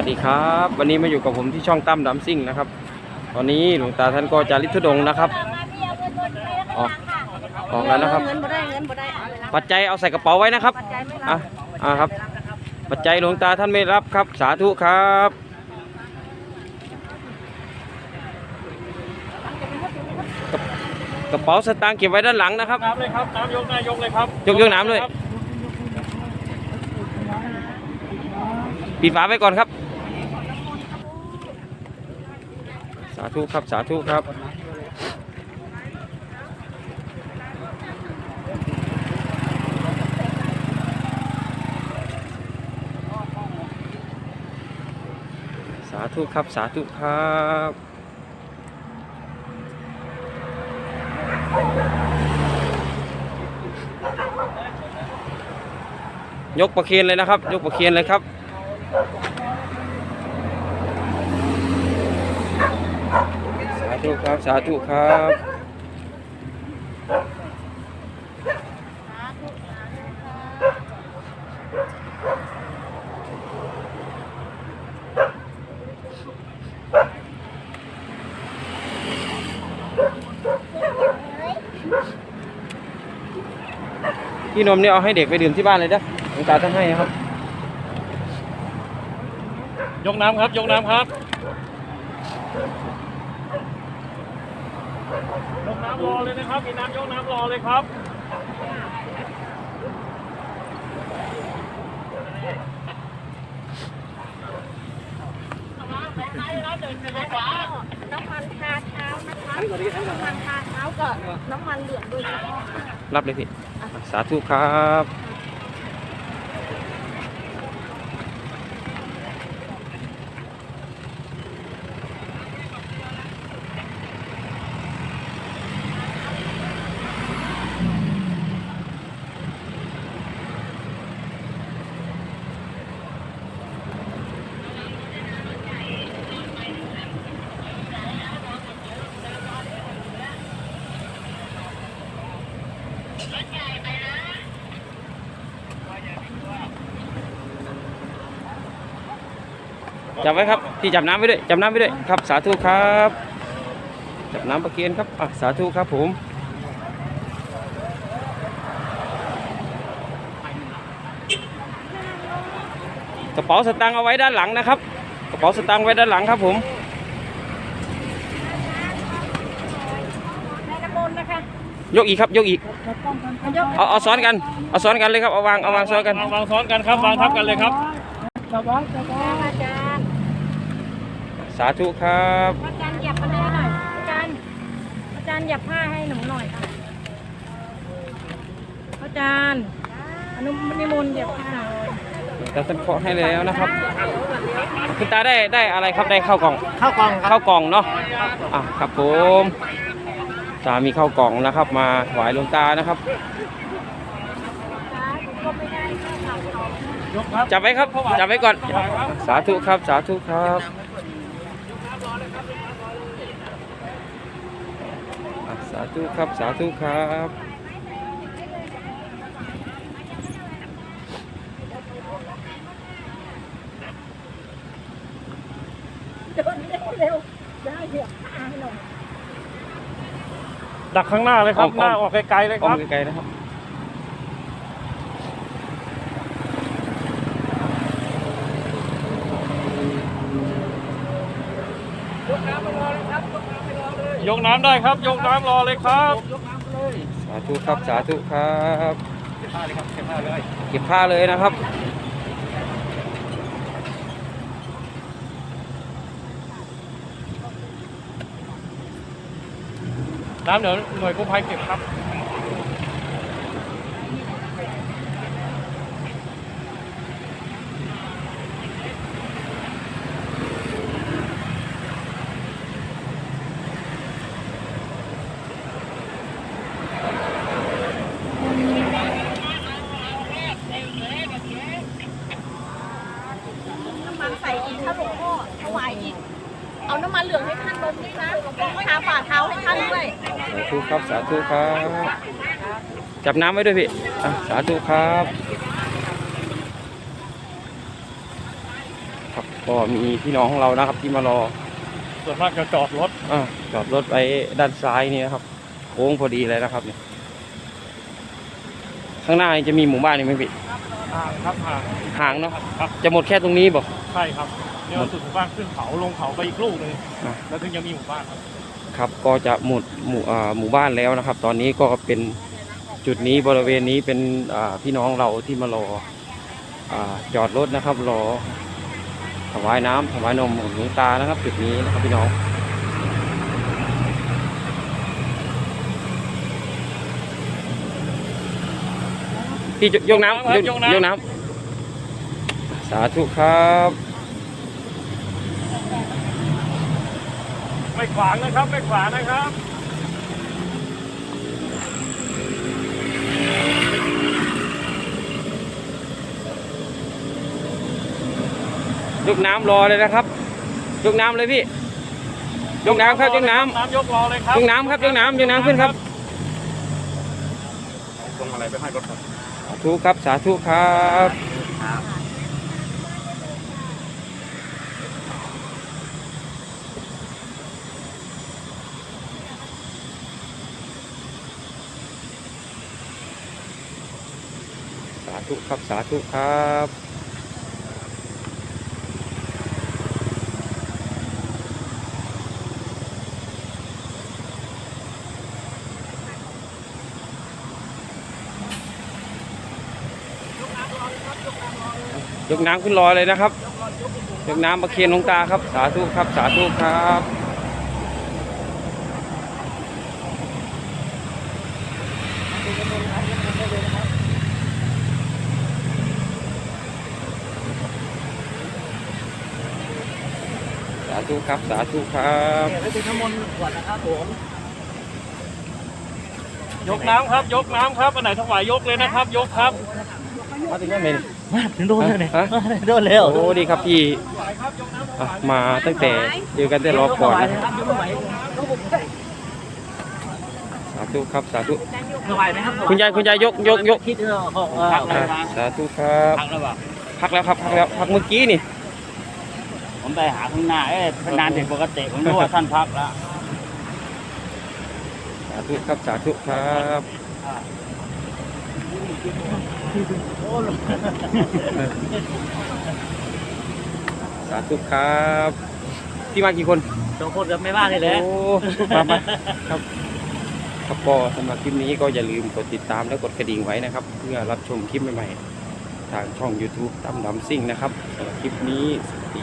วัสดีครับ วันนี้มาอยู่กับผมที่ช่องตั้มดัมซิ่งนะครับ ตอนนี้หลวงตาท่านก็จะลิทุดงค์นะครับออกออกแล้วนะครับเงินบ่ได้เงินบ่ได้เอาเลยนะปัจจัยเอาใส่กระเป๋าไว้นะครับปัจจัยไม่รัอะบอ่าครับ ปัจจัยหลวงตาท่านไม่รับครับ สาธุครับกระกระเป๋าสตางค์เก็บไว้ด้านหลังนะครับน้ำเลยครับน้ำยกหน้ายกเลยครับยกยกน้ำด้วยปิดฝาไว้ก่อนครับ สาธุครับสาธุครับสาธุครับสาธุครับยกประเคียนเลยนะครับ ยกประเคียนเลยครับ สา ธุครับ สาธุครับพี่นมเนี่ยเอาให้เด็กไปดื่มที่บ้านเลยนะหลวงตาท่านให้ครับ ยกน้ำครับ ยกน้ำครับ ยกน้ำรอเลยนะครับมีน้ำยกน้ำรอเลยครับน้ำมันทาเท้านะคะน้ำมันทาเท้ากับน้ำมันเหลืองโดยเฉพาะค่ะรับเลยพี่ สาธุครับ จับไว้ครับพี่จับน้ำไว้ด้วยจับน้ำไว้ด้วยครับสาธุครับจับน้ำประเคียนครับอะสาธุครับผมกระเป๋าสตางค์เอาไว้ด้านหลังนะครับ กระเป๋าสตางค์ไว้ด้านหลังครับผมในน้ำมนต์นะคะยกอีกครับยกอีกยกเอาเอาซ้อนกันเอาซ้อนกันเลยครับเอาวางเอาวางซ้อนกันวางวางซ้อนกันครับวางทับกันเลยครับอาจารย์ สาธุครับอาจารย์เหยียบมาได้หน่อยอาจารย์อาจารย์เหยียบผ้าให้หนูหน่อยค่ะอาจารย์อนุนิมนต์เหยียบผ้าหน่อยแต่ท่านเคาะให้แล้วนะครับคุณตาได้ได้อะไรครับได้ข้าวกล่องข้าวกล่องครับข้าวกล่องเนาะอะครับผมสามีข้าวกล่องนะครับ มาถวายหลวงตานะครับยกครับจับไว้ครับจับไว้ก่อน สาธุครับ สาธุครับอะ สาธุครับ สาธุครับเดินเร็วเร็วได้เหยียบผ้าให้หน่อยดักข้างหน้าเลยครับอ้อมหน้าออกไกลๆเลยอ้คอรัมบไกลๆนะครับ ยกน้ำได้ครับ ยกน้ำรอเลยครับ สาธุครับ สาธุครับเก็บผ้าเลยครับเก็บผ้าเลยเก็บผ้าเลยนะครับน้ำเดี๋ยวหน่วยกู้ภัยเก็บครับ น้ำมันใส่อีกถ้าหลวงพ่อถวายอีก เอาน้ำมันเหลืองให้ท่านลงด้วยนะทาฝ่าเท้าให้ท่านด้วยสาธุครับสาธุครับ จับน้ำไว้ด้วยพี่อะสาธุครับครับก็มีพี่น้องของเรานะครับ ที่มารอส่วนมากจะจอดรถอาจอดรถไว้ด้านซ้ายนี่นะครับโค้งพอดีเลยนะครับเนี่ยข้างหน้านี่จะมีหมู่บ้านนี่ไหมพี่ ห่างครับห่างห่างเนาะครับจะหมดแค่ตรงนี้บอกใช่ครับเนี่ยเราสุดหมู่บ้านขึ้นเขาลงเขาไปอีกลูกหนึงอะแล้วถึงจะมีหมู่บ้านครับครับก็จะหมดหมู่อ่าหมู่บ้านแล้วนะครับ ตอนนี้ก็เป็นจุดนี้บริเวณนี้เป็นอ่าพี่น้องเราที่มารออ่าจอดรถนะครับรอถวายน้ำถวายนมของหลวงตานะครับ จุดนี้นะครับพี่น้อง พี่ยกยกน้ำยกยกน้ำสาธุครับ ไม่ขวางนะครับ ไม่ขวางนะครับยกน้ำรอเลยนะครับยกน้ำเลยพี่ยกน้ำครับยกน้น้ำยกรอเลยครัำบยกน้ำครับยกน้ำยกน้ำขึ้นครับตรงอะไรไปให้รถครับสาธุครับ สาธุครับสาธุครับ สาธุครับ ยกน้ำขึ้นลอยเลยนะครับ ยกน้ำมาเคียนหลวงตาครับ สาธุครับ สาธุครับสาธุครับ สาธุครับยกน้ำครับ ยกน้ำครับ อันไหนถวายยกเลยนะครับ ยกครับ มาถึงยัง ไงถึงโดนแล้วเนี่ยฮะโดนแล้วโอ้ดีครับพี่อะมาตั้งแต่เจอกันแต่รอบก่อนนะสาธุครับสาธุสบายไหมครับคุณยายคุณยายยกยกยก คิดเออของเอออะสาธุครับ พักแล้วป่ะพักแล้วครับพักแล้วพักเมื่อกี้นี่ผมไปหาข้างหน้าเอ๊ะนานถึงปกติผมรู้ว่าท่านพักแล้วสาธุครับสาธุครับ สาธุครับพี่มากี่คนสองคนกับไม่บ้านเลยเลยโอ้มามาครับครับก็สำหรับคลิปนี้ก็อย่าลืมกดติดตามและกดกระดิ่งไว้นะครับ เพื่อรับชมคลิปใหม่ๆ ทางช่อง YouTube ตั้มดำซิ่งนะครับสำหรับคลิปนี้สวัสดี